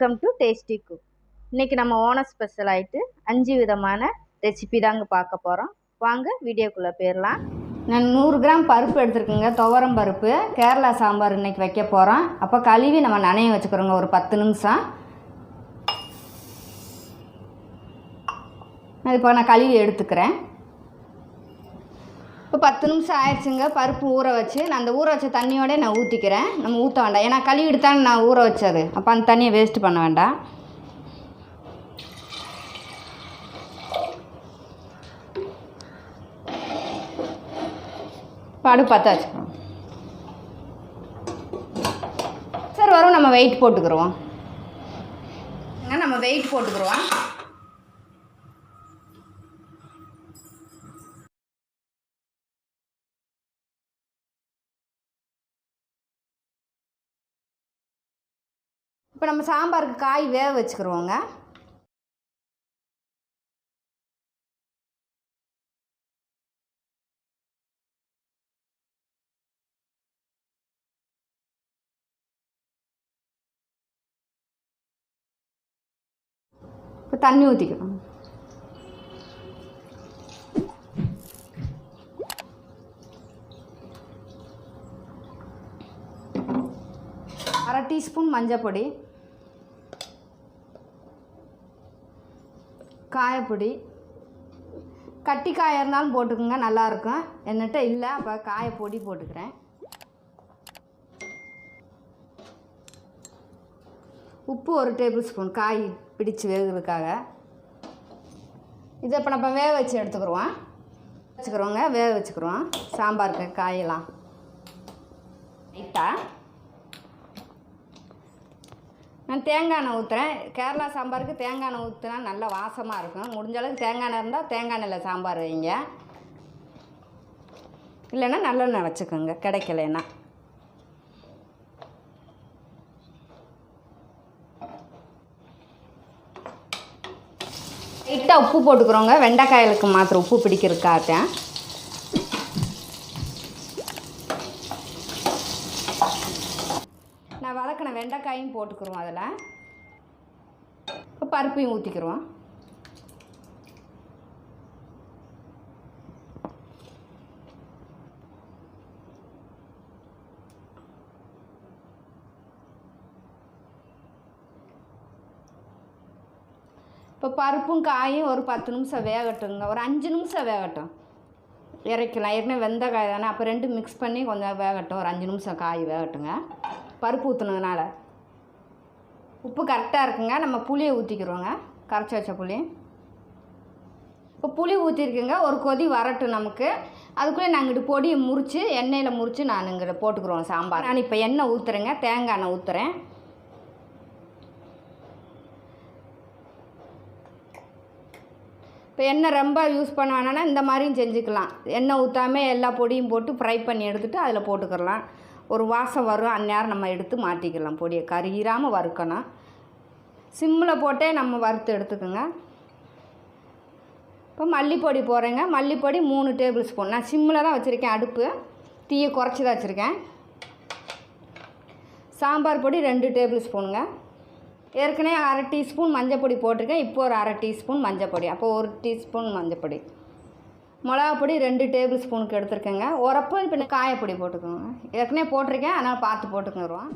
Welcome to tasty cook இன்னைக்கு நம்ம ஓன ஸ்பெஷல் ஆகிட்டு அஞ்சு விதமான ரெசிபி தாங்க பார்க்க போகிறோம் வாங்க வீடியோக்குள்ளே போயிடலாம் நான் நூறு கிராம் பருப்பு எடுத்துருக்கேங்க. துவரம் பருப்பு கேரளா சாம்பார் இன்னைக்கு வைக்க போகிறோம் அப்போ கழுவி நம்ம நனைய வச்சுக்கிறோங்க ஒரு பத்து நிமிஷம். இப்போ நான் கழுவி எடுத்துக்கிறேன். இப்போ பத்து நிமிஷம் ஆயிடுச்சுங்க பருப்பு ஊற வச்சு. நான் அந்த ஊற வச்ச தண்ணியோட நான் ஊற்றிக்கிறேன் நம்ம ஊற்ற வேண்டாம். ஏன்னா கழுவி எடுத்தாலும் நான் ஊற வச்சது. அப்போ அந்த தண்ணியை வேஸ்ட் பண்ண வேண்டாம். பாடு பார்த்தா வச்சுக்கிறோம் சரி வரும். நம்ம வெயிட் போட்டுக்கிறோம் நம்ம வெயிட் போட்டுக்கிறோம் நம்ம சாம்பாருக்கு காய் வேக வச்சுக்கிறோங்க இப்போ தண்ணி ஊற்றிக்கிறோம் அரை டீஸ்பூன் மஞ்சள் பொடி காயப்பொடி. கட்டி காயாக இருந்தாலும் போட்டுக்கோங்க நல்லாயிருக்கும். என்னட்ட இல்லை அப்போ காயப்பொடி போட்டுக்கிறேன். உப்பு ஒரு டேபிள் ஸ்பூன் காய் பிடிச்சு வேகிறதுக்காக. இதை இப்போ நம்ம வேக வச்சு எடுத்துக்கிறோம். வச்சுக்கிறோங்க வேக வச்சுக்கிறோம். சாம்பாருக்கு காயெல்லாம். லைட்டாக நான் தேங்காய் எண்ணெய் ஊற்றுறேன் கேரளா சாம்பாருக்கு தேங்காய் எண்ணெய் ஊற்றினா நல்லா வாசமாக இருக்கும். முடிஞ்ச அளவுக்கு தேங்காய் எண்ணெய் இருந்தால் தேங்காய் எண்ணெயில் சாம்பார் வைங்க. இல்லைன்னா நல்லெண்ணெய் வச்சுக்கோங்க. கிடைக்கலன்னா. லைட்டாக உப்பு போட்டுக்கிறோங்க. வெண்டைக்காயலுக்கு மாத்திரம் உப்பு பிடிக்கிறதுக்காட்டேன் போட்டுக்கிறோம் அதில். இப்போ பருப்பையும் ஊற்றிக்கிறோம் இப்போ பருப்பும் காயும் ஒரு பத்து நிமிஷம் வேகட்டுங்க. ஒரு அஞ்சு நிமிஷம் வேகட்டும். இறக்கலாம் ஏற்கனவே வெந்த காய் தானே. அப்போ ரெண்டும் மிக்ஸ் பண்ணி கொஞ்சம் வேகட்டும். ஒரு அஞ்சு நிமிஷம் காய் வேகட்டுங்க. பருப்பு ஊற்றுனதுனால உப்பு கரெக்டாக இருக்குங்க. நம்ம புளியை ஊற்றிக்கிறோங்க கரைச்சி வச்ச புளி. இப்போ புளி ஊற்றிருக்குங்க ஒரு கொதி வரட்டும் நமக்கு. அதுக்குள்ளே நாங்கள் இங்கிட்டு பொடியை முறித்து எண்ணெயில் முறித்து நான் இங்கே போட்டுக்கிறோம் சாம்பார். நான் இப்போ எண்ணெய் ஊற்றுறேங்க தேங்காய் எண்ணெய் ஊற்றுறேன் இப்போ எண்ணெய் ரொம்ப யூஸ் பண்ண வேணாம்னா இந்த மாதிரியும் செஞ்சுக்கலாம். எண்ணெய் ஊற்றாம எல்லா பொடியும் போட்டு ஃப்ரை பண்ணி எடுத்துகிட்டு அதில் போட்டுக்கிறலாம். ஒரு வாசம் வரும் அந்நேரம் நம்ம எடுத்து மாட்டிக்கலாம். பொடியை கருகிராமல் வறுக்கணும். சிம்மில் போட்டே நம்ம வறுத்து எடுத்துக்கோங்க. இப்போ மல்லிப்பொடி போடுறேங்க. மல்லிப்பொடி மூணு டேபிள் ஸ்பூன். நான் சிம்மில் தான் வச்சுருக்கேன் அடுப்பு. தீயை குறைச்சி தான் வச்சுருக்கேன். சாம்பார் பொடி ரெண்டு டேபிள் ஸ்பூனுங்க. ஏற்கனவே அரை டீஸ்பூன் மஞ்சள் பொடி போட்டிருக்கேன். இப்போ ஒரு அரை டீஸ்பூன் மஞ்சள் பொடி அப்போ ஒரு டீஸ்பூன் மஞ்சள் பொடி மிளகா பொடி ரெண்டு டேபிள் ஸ்பூனுக்கு எடுத்துருக்கேங்க. உரப்பு இப்போ காயப்பொடி போட்டுக்கோங்க. ஏற்கனவே போட்டிருக்கேன் அதனால் பார்த்து போட்டுக்கிறோம்.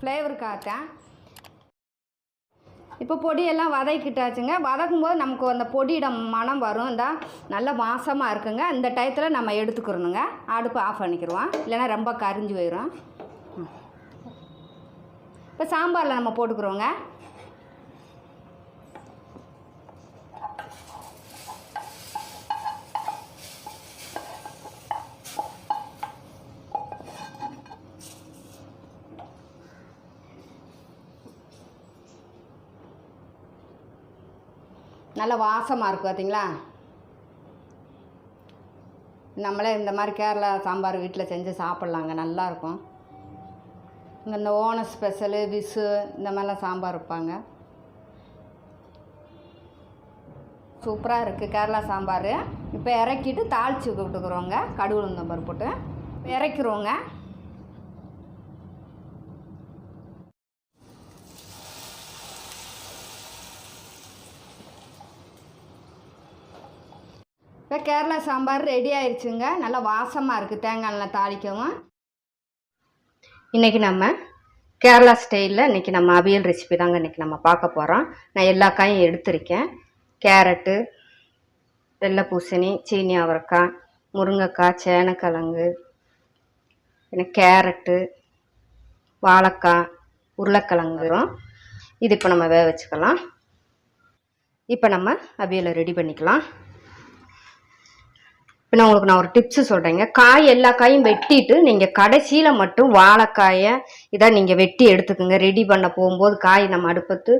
ஃப்ளேவருக்காகத்தான் இப்போ பொடியெல்லாம் வதக்கிட்டாச்சுங்க. வதக்கும் போது நமக்கு அந்த பொடியோட மனம் வரும். இந்த நல்ல மாசமாக இருக்குங்க. இந்த டயத்தில் நம்ம எடுத்துக்கிறணுங்க. அடுப்பு ஆஃப் பண்ணிக்கிடுவோம் இல்லைன்னா ரொம்ப கரிஞ்சு போயிடும் இப்போ சாம்பாரில் நம்ம போட்டுக்கிறோங்க. நல்ல வாசமாக இருக்குது பார்த்தீங்களா நம்மளே இந்த மாதிரி கேரளா சாம்பார் வீட்டில் செஞ்சு சாப்பிட்லாங்க நல்லாயிருக்கும் இங்கே இந்த ஓண ஸ்பெஷலு விசு இந்த மாதிரிலாம் சாம்பார் வைப்பாங்க. சூப்பராக இருக்குது கேரளா சாம்பார். இப்போ இறக்கிட்டு தாளித்து விட்டுக்குறோங்க கடுகு உளுந்தம் போட்டு. இறக்கிறோங்க இப்போ கேரளா சாம்பார் ரெடி ஆயிடுச்சுங்க நல்லா வாசமாக இருக்குது தேங்காய் நல்லா தாளிக்கவும் இன்றைக்கி நம்ம கேரளா ஸ்டைலில் இன்றைக்கி நம்ம அவியல் ரெசிபி தாங்க இன்றைக்கி நம்ம பார்க்க போகிறோம் நான் எல்லா காயும் எடுத்திருக்கேன். கேரட்டு வெள்ளை பூசணி சீனி அவரைக்காய் முருங்கைக்காய் சேனக்கிழங்கு என்ன கேரட்டு வாழைக்காய் உருளைக்கிழங்குறோம் இது இப்போ நம்ம வேக வச்சுக்கலாம். இப்போ நம்ம அவியலை ரெடி பண்ணிக்கலாம். இப்போ நான் உங்களுக்கு நான் ஒரு டிப்ஸு சொல்கிறேங்க காய் எல்லா காயும் வெட்டிட்டு நீங்கள் கடைசியில் மட்டும் வாழைக்காயை இதை நீங்கள் வெட்டி எடுத்துக்கோங்க. ரெடி பண்ண போகும்போது காய் நம்ம அடுப்பத்து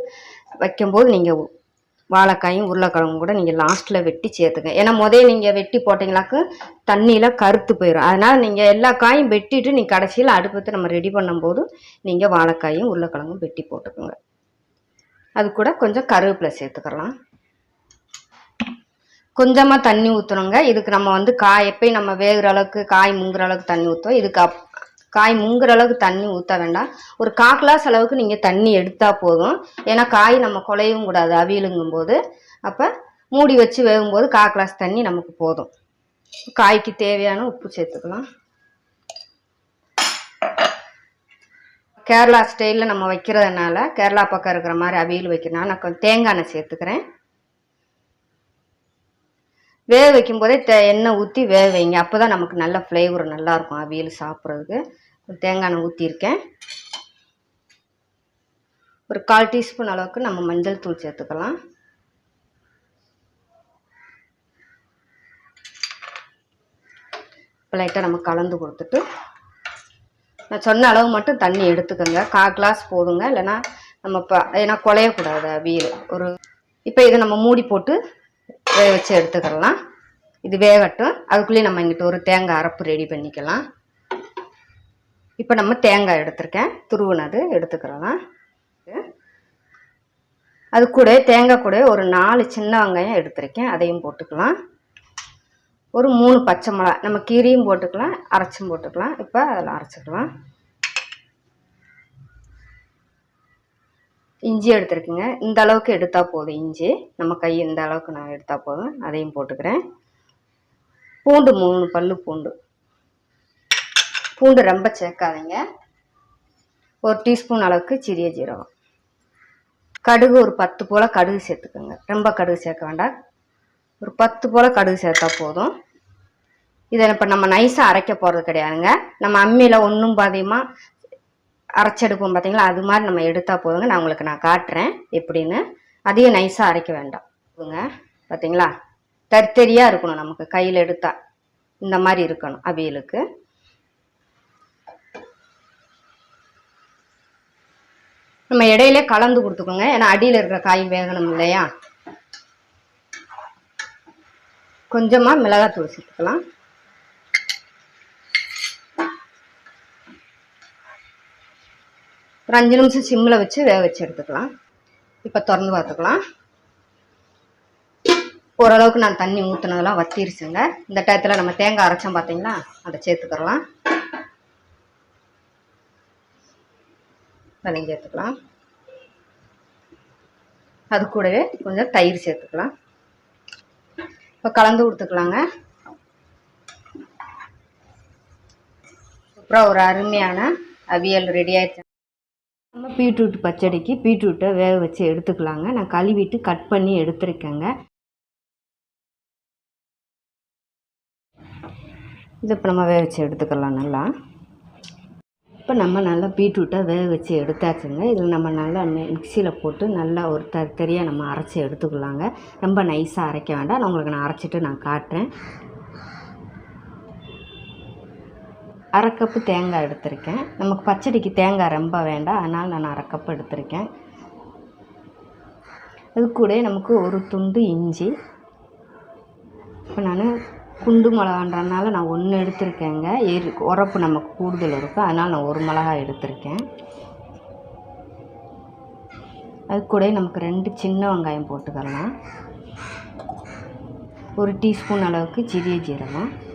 வைக்கும்போது நீங்கள் வாழைக்காயும் உருளைக்கிழங்கும் கூட நீங்கள் லாஸ்ட்டில் வெட்டி சேர்த்துங்க. ஏன்னா முதல்ல நீங்கள் வெட்டி போட்டிங்களாக்கு தண்ணியில் கருத்து போயிடும் அதனால் நீங்கள் எல்லா காயும் வெட்டிட்டு நீங்கள் கடைசியில் அடுப்பத்து நம்ம ரெடி பண்ணும்போது நீங்கள் வாழைக்காயும் உருளைக்கிழங்கும் வெட்டி போட்டுக்கோங்க. அது கூட கொஞ்சம் கருவேப்பிலை சேர்த்துக்கலாம். கொஞ்சமாக தண்ணி ஊற்றணுங்க இதுக்கு நம்ம வந்து காய் எப்பயும் நம்ம வேகிற அளவுக்கு காய் முங்குற அளவுக்கு தண்ணி ஊற்றுவோம் இதுக்கு அப் காய் முங்குற அளவுக்கு தண்ணி ஊற்ற வேண்டாம். ஒரு கா கிளாஸ் அளவுக்கு நீங்கள் தண்ணி எடுத்தால் போதும். ஏன்னா காய் நம்ம குலையவும் கூடாது அவியலுங்கும் போது. அப்போ மூடி வச்சு வேகும்போது கா கிளாஸ் தண்ணி நமக்கு போதும். காய்க்கு தேவையான உப்பு சேர்த்துக்கலாம். கேரளா ஸ்டைலில் நம்ம வைக்கிறதுனால கேரளா பக்கம் இருக்கிற மாதிரி அவியல் வைக்கிறனால நான் தேங்காய் எண்ணெய் சேர்த்துக்கிறேன். வேக வைக்கும்போதே தே எண்ணெய் ஊற்றி வேக வைங்க. அப்போ தான் நமக்கு நல்ல ஃப்ளேவர் நல்லாயிருக்கும் அவியல் சாப்பிட்றதுக்கு. தேங்காய் எண்ணெய் ஊற்றிருக்கேன் ஒரு கால் டீஸ்பூன் அளவுக்கு நம்ம மஞ்சள் தூள் சேர்த்துக்கலாம். இப்போ லைட்டாக நம்ம கலந்து கொடுத்துட்டு நான் சொன்ன அளவு மட்டும் தண்ணி எடுத்துக்கோங்க. கால் கிளாஸ் போதுங்க. இல்லைன்னா நம்ம இப்போ ஏன்னா குலையக்கூடாது அவியல். ஒரு இப்போ இதை நம்ம மூடி போட்டு வேக வச்சு எடுத்துக்கலாம். இது வேகட்டும். அதுக்குள்ளேயே நம்ம இங்கிட்ட ஒரு தேங்காய் அரைப்பு ரெடி பண்ணிக்கலாம். இப்போ நம்ம தேங்காய் எடுத்திருக்கேன். துருவினது எடுத்துக்கலாம். அது கூட தேங்காய் கூட ஒரு நாலு சின்ன வெங்காயம் எடுத்திருக்கேன். அதையும் போட்டுக்கலாம். ஒரு மூணு பச்சை மிளகா நம்ம கீரியும் போட்டுக்கலாம் அரைச்சும் போட்டுக்கலாம். இப்போ அதில் அரைச்சிக்கலாம். இஞ்சி எடுத்துருக்குங்க. இந்த அளவுக்கு எடுத்தால் போதும் இஞ்சி. நம்ம கை இந்த அளவுக்கு நான் எடுத்தால் போதும். அதையும் போட்டுக்கிறேன். பூண்டு மூணு பல்லு பூண்டு. பூண்டு ரொம்ப சேர்க்காதீங்க. ஒரு டீஸ்பூன் அளவுக்கு சிறிய ஜீரகம். கடுகு ஒரு பத்து போல் கடுகு சேர்த்துக்கோங்க. ரொம்ப கடுகு சேர்க்க வேண்டாம். ஒரு பத்து போல் கடுகு சேர்த்தா போதும். இதை இப்போ நம்ம நைஸாக அரைக்க போகிறது கிடையாதுங்க. நம்ம அம்மியில் ஒன்றும் பாதியமாக அரைச்செடுப்போம் பார்த்தீங்களா அது மாதிரி நம்ம எடுத்தால் போதுங்க. நான் உங்களுக்கு நான் காட்டுறேன் எப்படின்னு. அதையும் நைஸாக அரைக்க வேண்டாம். போதுங்க பார்த்தீங்களா தரித்தரியாக இருக்கணும் நமக்கு கையில் எடுத்தா. இந்த மாதிரி இருக்கணும் அவியலுக்கு. நம்ம இடையிலே கலந்து கொடுத்துக்கோங்க. ஏன்னா அடியில் இருக்கிற காய் வேகணும் இல்லையா? கொஞ்சமாக மிளகாத்தூள் சேர்த்துக்கலாம். ஒரு அஞ்சு நிமிஷம் சிம்மில் வச்சு வேக வச்சு எடுத்துக்கலாம். இப்போ திறந்து பார்த்துக்கலாம். ஓரளவுக்கு நான் தண்ணி ஊற்றுனதெல்லாம் வத்திருச்சுங்க. இந்த டயத்தில் நம்ம தேங்காய் அரைச்சோம் பார்த்தீங்களா? அதை சேர்த்துக்கலாம். அதையும் சேர்த்துக்கலாம். அது கூடவே கொஞ்சம் தயிர் சேர்த்துக்கலாம். இப்போ கலந்து கொடுத்துக்கலாங்க. அப்புறம் ஒரு அருமையான அவியல் ரெடி ஆயிடுச்சு. நம்ம பீட்ரூட் பச்சடிக்கு பீட்ரூட்டை வேக வச்சு எடுத்துக்கலாங்க. நான் கழுவிட்டு கட் பண்ணி எடுத்துருக்கேங்க. இது இப்போ நம்ம வேக வச்சு எடுத்துக்கலாம் நல்லா. இப்போ நம்ம நல்லா பீட்ரூட்டை வேக வச்சு எடுத்தாச்சுங்க. இதில் நம்ம நல்லா மிக்சியில் போட்டு நல்லா ஒரு தரியாக நம்ம அரைச்சி எடுத்துக்கலாங்க. ரொம்ப நைஸாக அரைக்க வேண்டாம். நான் உங்களுக்கு நான் அரைச்சிட்டு நான் காட்டுறேன். அரை கப்பு தேங்காய் எடுத்திருக்கேன். நமக்கு பச்சடிக்கு தேங்காய் ரொம்ப வேண்டாம். அதனால் நான் அரை கப்பு எடுத்திருக்கேன். அது கூட நமக்கு ஒரு துண்டு இஞ்சி. இப்போ நான் குண்டு மிளகான்றனால நான் ஒன்று எடுத்திருக்கேங்க. எரி உரப்பு நமக்கு கூடுதல் இருக்கும் அதனால் நான் ஒரு மிளகாய் எடுத்திருக்கேன். அது கூட நமக்கு ரெண்டு சின்ன வெங்காயம் போட்டுக்கலாம். ஒரு டீஸ்பூன் அளவுக்கு சிறிய ஜீரகம்.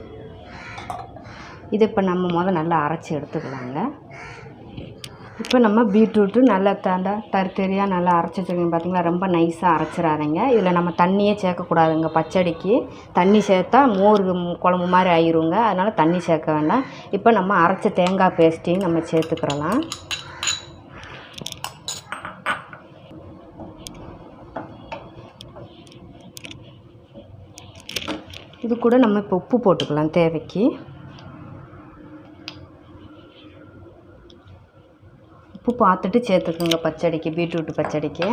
இது இப்போ நம்ம முதல் நல்லா அரைச்சி எடுத்துக்கலாங்க. இப்போ நம்ம பீட்ரூட்டு நல்லா தாண்டா தரி நல்லா அரைச்சி வச்சுருக்கீங்க பார்த்திங்களா ரொம்ப நைஸாக அரைச்சிடாதீங்க இதில் நம்ம தண்ணியே சேர்க்கக்கூடாதுங்க பச்சடிக்கு. தண்ணி சேர்த்தா மோர் குழம்பு மாதிரி ஆயிருங்க. அதனால் தண்ணி சேர்க்க வேண்டாம். இப்போ நம்ம அரைச்ச தேங்காய் பேஸ்ட்டையும் நம்ம சேர்த்துக்கிறலாம். இது கூட நம்ம இப்போ உப்பு போட்டுக்கலாம் தேவைக்கு. உப்பு பார்த்துட்டு சேர்த்துக்குங்க பச்சடிக்கு பீட்ரூட் பச்சடிக்கு.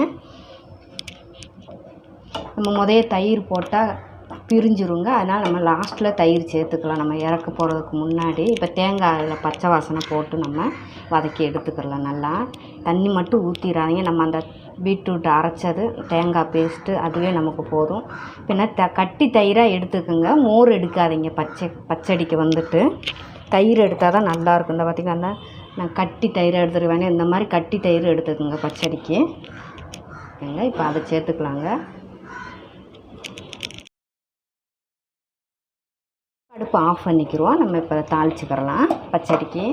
நம்ம முதைய தயிர் போட்டால் பிரிஞ்சிருங்க. அதனால் நம்ம லாஸ்ட்டில் தயிர் சேர்த்துக்கலாம். நம்ம இறக்க போகிறதுக்கு முன்னாடி இப்போ தேங்காயில் பச்சை வாசனை போட்டு நம்ம வதக்கி எடுத்துக்கலாம் நல்லா. தண்ணி மட்டும் ஊற்றிடாதீங்க நம்ம அந்த பீட்ரூட் அரைச்சது தேங்காய் பேஸ்ட்டு அதுவே நமக்கு போதும். பின்ன த கட்டி தயிராக எடுத்துக்கோங்க. மோர் எடுக்காதீங்க. பச்சை பச்சடிக்கு வந்துட்டு. தயிர் எடுத்தால் தான் நல்லாயிருக்கும் இந்த பார்த்திங்கன்னா நான் கட்டி தயிர் எடுத்துருவேன் இந்த மாதிரி கட்டி தயிர் எடுத்துக்கோங்க பச்சடிக்கு. ஓகேங்க இப்போ அதை சேர்த்துக்கலாங்க. அடுப்பு ஆஃப் பண்ணிக்கிறோம் நம்ம இப்போ தாளிச்சுக்கிறலாம் பச்சடிக்கு.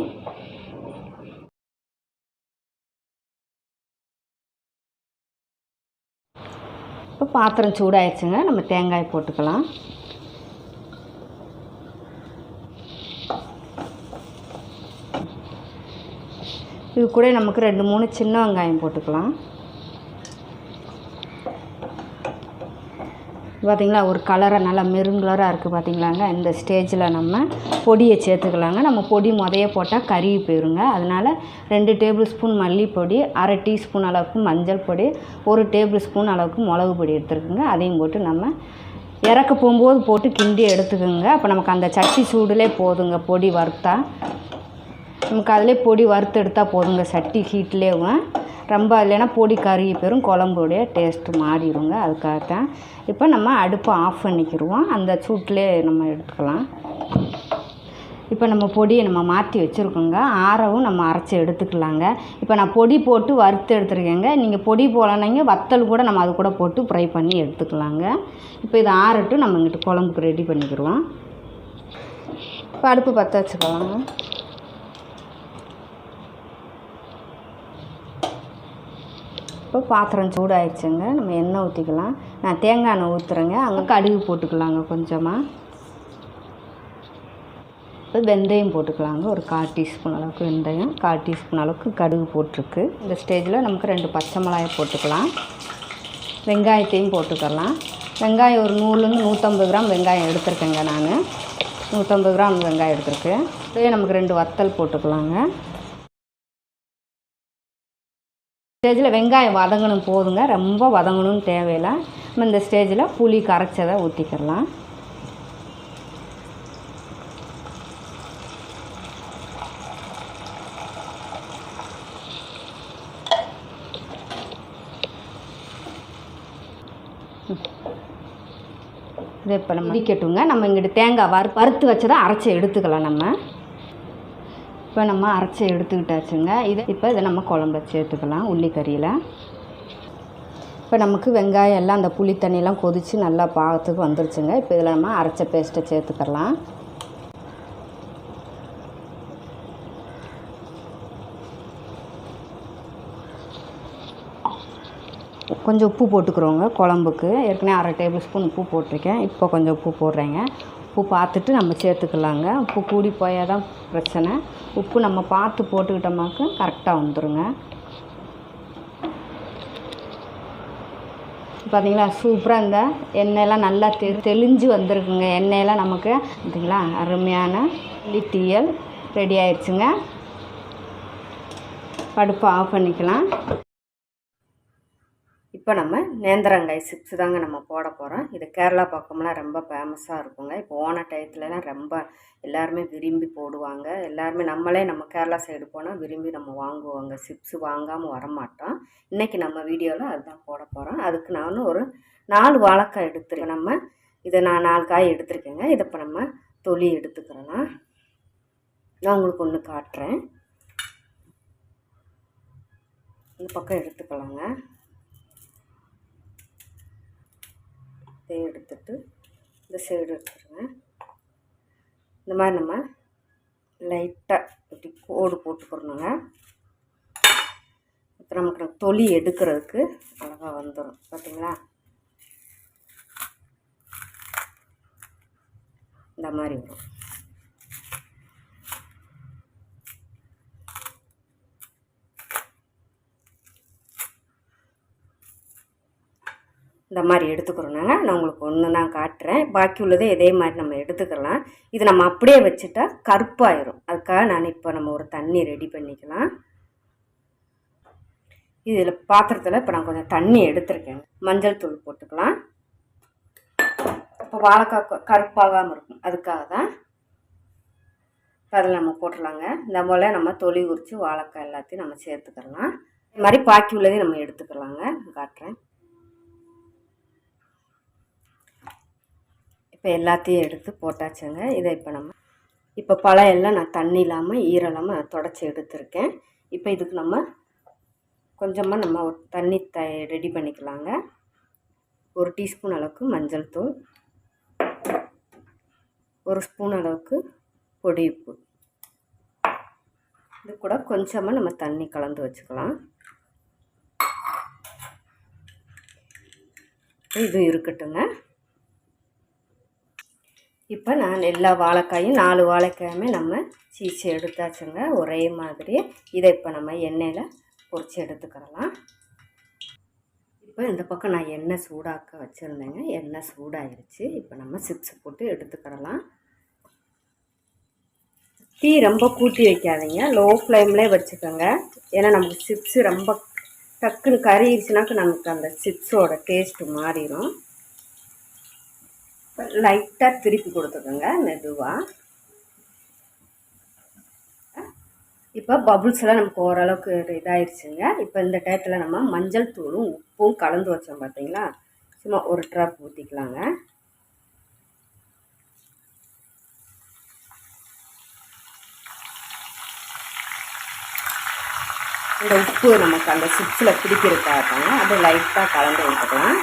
இப்போ பாத்திரம் சூடாயிடுச்சுங்க நம்ம தேங்காய் போட்டுக்கலாம். இது கூட நமக்கு ரெண்டு மூணு சின்ன வெங்காயம் போட்டுக்கலாம். பார்த்திங்களா ஒரு கலராக நல்லா மெரூன் கலராக இருக்குது பார்த்திங்களாங்க இந்த ஸ்டேஜில் நம்ம பொடியை சேர்த்துக்கலாங்க. நம்ம பொடி முதைய போட்டால் கருகி போயிருங்க. அதனால் ரெண்டு டேபிள் ஸ்பூன் மல்லிப்பொடி அரை டீஸ்பூன் அளவுக்கு மஞ்சள் பொடி ஒரு டேபிள் ஸ்பூன் அளவுக்கு மிளகு பொடி எடுத்துருக்குங்க. அதையும் போட்டு நம்ம இறக்க போகும்போது போட்டு கிண்டி எடுத்துக்கோங்க. அப்போ நமக்கு அந்த சட்டி சூடுலே போதுங்க. பொடி வறுத்தா நமக்கு அதிலே பொடி வறுத்து எடுத்தால் போதுங்க. சட்டி ஹீட்லேயும் ரொம்ப இல்லைன்னா பொடி கருகி போயிடும் குழம்புடைய டேஸ்ட்டு மாறிடுங்க. அதுக்காக தான் இப்போ நம்ம அடுப்பை ஆஃப் பண்ணிக்கிடுவோம் அந்த சூட்லேயே நம்ம எடுத்துக்கலாம். இப்போ நம்ம பொடியை நம்ம மாற்றி வச்சுருக்கோங்க. ஆறவும் நம்ம அரைச்சி எடுத்துக்கலாங்க. இப்போ நான் பொடி போட்டு வறுத்து எடுத்துருக்கேங்க. நீங்கள் பொடி போடலைங்க வத்தல் கூட நம்ம அது கூட போட்டு ஃப்ரை பண்ணி எடுத்துக்கலாங்க. இப்போ இது ஆறட்டும் நம்ம இங்கிட்டு குழம்புக்கு ரெடி பண்ணிக்கிடுவோம் இப்போ அடுப்பு பற்ற வச்சுக்கலாங்க. இப்போ பாத்திரம் சூடாயிடுச்சுங்க. நம்ம எண்ணெய் ஊற்றிக்கலாம் நான் தேங்காய் எண்ணெய் ஊற்றுறேங்க அங்கே கடுகு போட்டுக்கலாங்க கொஞ்சமாக இப்போ வெந்தயம் போட்டுக்கலாங்க. ஒரு கால் டீஸ்பூன் அளவுக்கு வெந்தயம் கால் டீஸ்பூன் அளவுக்கு கடுகு போட்டிருக்கு. இந்த ஸ்டேஜில் நமக்கு ரெண்டு பச்சை மிளகாய் போட்டுக்கலாம். வெங்காயத்தையும் போட்டுக்கலாம். வெங்காயம் ஒரு நூறுலேருந்து நூற்றம்பது கிராம் வெங்காயம் எடுத்திருக்கேங்க நான். நூற்றம்பது கிராம் வெங்காயம் எடுத்துருக்கேன். அப்படியே நமக்கு ரெண்டு வத்தல் போட்டுக்கலாங்க. ஸ்டேஜில் வெங்காயம் வதங்கணும் போதுங்க. ரொம்ப வதங்கணும்னு தேவையில்லை. நம்ம இந்த ஸ்டேஜில் புளி கரைச்சதை ஊற்றிக்கிடலாம் இதை இப்போ நம்ம இடிக்கட்டுங்க. நம்ம இங்கிட்டு தேங்காய் வறு வறுத்து வச்சதை அரைச்சி எடுத்துக்கலாம் நம்ம. இப்போ நம்ம அரைச்சி எடுத்துக்கிட்டாச்சுங்க. இதை இப்போ இதை நம்ம குழம்புல சேர்த்துக்கலாம் உள்ளிக்கறியில் இப்போ நமக்கு வெங்காயம் எல்லாம் அந்த புளி தண்ணியெல்லாம் கொதித்து நல்லா பாகத்துக்கு வந்துருச்சுங்க. இப்போ இதில் நம்ம அரைச்ச பேஸ்ட்டை சேர்த்துக்கலாம். கொஞ்சம் உப்பு போட்டுக்கிறோங்க குழம்புக்கு. ஏற்கனவே அரை டேபிள் ஸ்பூன் உப்பு போட்டிருக்கேன். இப்போ கொஞ்சம் உப்பு போடுறேங்க. உப்பு பார்த்துட்டு நம்ம சேர்த்துக்கலாங்க. உப்பு கூடி போயால் தான் பிரச்சனை. உப்பு நம்ம பார்த்து போட்டுக்கிட்டோமாக்கு கரெக்டாக வந்துருங்க. பார்த்தீங்களா சூப்பராக இந்த எண்ணெயெல்லாம் நல்லா தெ தெளிஞ்சு வந்திருக்குங்க. எண்ணெயெல்லாம் நமக்கு பார்த்தீங்களா அருமையான லிட்டியல் ரெடி ஆயிடுச்சுங்க. படுப்பை ஆஃப் பண்ணிக்கலாம். இப்போ நம்ம நேந்திரங்காய் சிப்ஸ் தாங்க நம்ம போட போகிறோம் இது கேரளா பக்கம்லாம் ரொம்ப ஃபேமஸாக இருக்குங்க. இப்போ ஓன டயத்துலலாம் ரொம்ப எல்லாருமே விரும்பி போடுவாங்க. எல்லாருமே நம்மளே நம்ம கேரளா சைடு போனால் விரும்பி நம்ம வாங்குவாங்க. சிப்ஸ் வாங்காமல் வரமாட்டோம். இன்றைக்கி நம்ம வீடியோவில் அதுதான் போட போகிறோம் அதுக்கு நான் ஒரு நாலு வாழைக்காய் எடுத்துருக்கேன் நம்ம இதை நான் நாலு காய் எடுத்துருக்கேங்க. இதை இப்போ நம்ம தொலி எடுத்துக்கிறோன்னா நான். உங்களுக்கு ஒன்று காட்டுறேன். இந்த பக்கம் எடுத்துக்கலாங்க. இதை எடுத்துட்டு இந்த சைடு எடுத்துருங்க இந்த மாதிரி நம்ம லைட்டாக இப்படி கோடு போட்டுக்கிறணுங்க நமக்கு தொலி எடுக்கிறதுக்கு அழகாக வந்துடும் பார்த்தீங்களா இந்த மாதிரி வரும். இந்த மாதிரி எடுத்துக்கிறோம் நாங்கள் நான் உங்களுக்கு ஒன்று நான் காட்டுறேன். பாக்கி உள்ளதை இதே மாதிரி நம்ம எடுத்துக்கலாம். இது நம்ம அப்படியே வச்சுட்டா கருப்பாயிரும். அதுக்காக நான் இப்போ நம்ம ஒரு தண்ணி ரெடி பண்ணிக்கலாம். இதில் பாத்திரத்தில் இப்போ நான் கொஞ்சம் தண்ணி எடுத்திருக்கேன். மஞ்சள் தூள் போட்டுக்கலாம். இப்போ வாழைக்காய் கருப்பாகாமல் இருக்கும். அதுக்காக தான் இப்போ அதில் நம்ம போட்டுடலாங்க. இந்த போல் நம்ம தொலி உரித்து வாழைக்காய் எல்லாத்தையும் நம்ம சேர்த்துக்கலாம். இது மாதிரி பாக்கி உள்ளதையும் நம்ம எடுத்துக்கலாங்க. காட்டுறேன். இப்போ எல்லாத்தையும் எடுத்து போட்டாச்சுங்க. இதை இப்போ நம்ம இப்போ பழம் எல்லாம் நான் தண்ணி இல்லாமல் ஈரம் இல்லாமல் தொடச்சி எடுத்திருக்கேன். இப்போ இதுக்கு நம்ம கொஞ்சமாக நம்ம ஒரு தண்ணி த ரெடி பண்ணிக்கலாங்க. ஒரு டீஸ்பூன் அளவுக்கு மஞ்சள் தூள் ஒரு ஸ்பூன் அளவுக்கு பொடி உப்பு இது கூட கொஞ்சமாக நம்ம தண்ணி கலந்து வச்சுக்கலாம். இது இருக்கட்டுங்க. இப்போ நான் எல்லா வாழைக்காயும் நாலு வாழைக்காயுமே நம்ம சீச்சு எடுத்தாச்சுங்க. ஒரே மாதிரி. இதை இப்போ நம்ம எண்ணெயில் பொறிச்சு எடுத்துக்கிறலாம். இப்போ இந்த பக்கம் நான் எண்ணெய் சூடாக்க வச்சுருந்தேங்க. எண்ணெய் சூடாயிருச்சு. இப்போ நம்ம சிப்ஸ் போட்டு எடுத்துக்கிறலாம். டீ ரொம்ப கூட்டி வைக்காதீங்க. லோ ஃப்ளேம்லேயே வச்சுக்கோங்க. ஏன்னா நமக்கு சிப்ஸு ரொம்ப டக்குன்னு கறிடுச்சுனாக்க நமக்கு அந்த சிப்ஸோட டேஸ்ட்டு மாறிடும் லைட்டாக திருப்பி கொடுத்துக்கோங்க மெதுவாக இப்போ பபுள்ஸ் எல்லாம் நமக்கு ஓரளவுக்கு இதாயிருச்சுங்க. இப்போ இந்த டயத்தில் நம்ம மஞ்சள் தூளும் உப்பும் கலந்து வச்சோம் பார்த்தீங்களா சும்மா ஒரு ட்ராப் ஊற்றிக்கலாங்க இந்த உப்பு நமக்கு அந்த சிப்ஸில் பிடிக்கிறதுக்காக தாங்க அதை லைட்டாக கலந்து விட்டுக்கலாம்.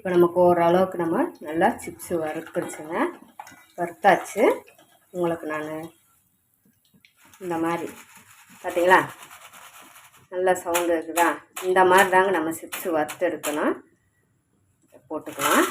இப்போ நமக்கு ஓரளவுக்கு நம்ம நல்லா சிப்ஸு வறுத்துருச்சுங்க. வறுத்தாச்சு. உங்களுக்கு நான் இந்த மாதிரி பார்த்தீங்களா? நல்ல சவுண்டு இருக்குதா? இந்த மாதிரி தாங்க நம்ம சிப்ஸு வறுத்து எடுக்கணும். போட்டுக்கலாம்.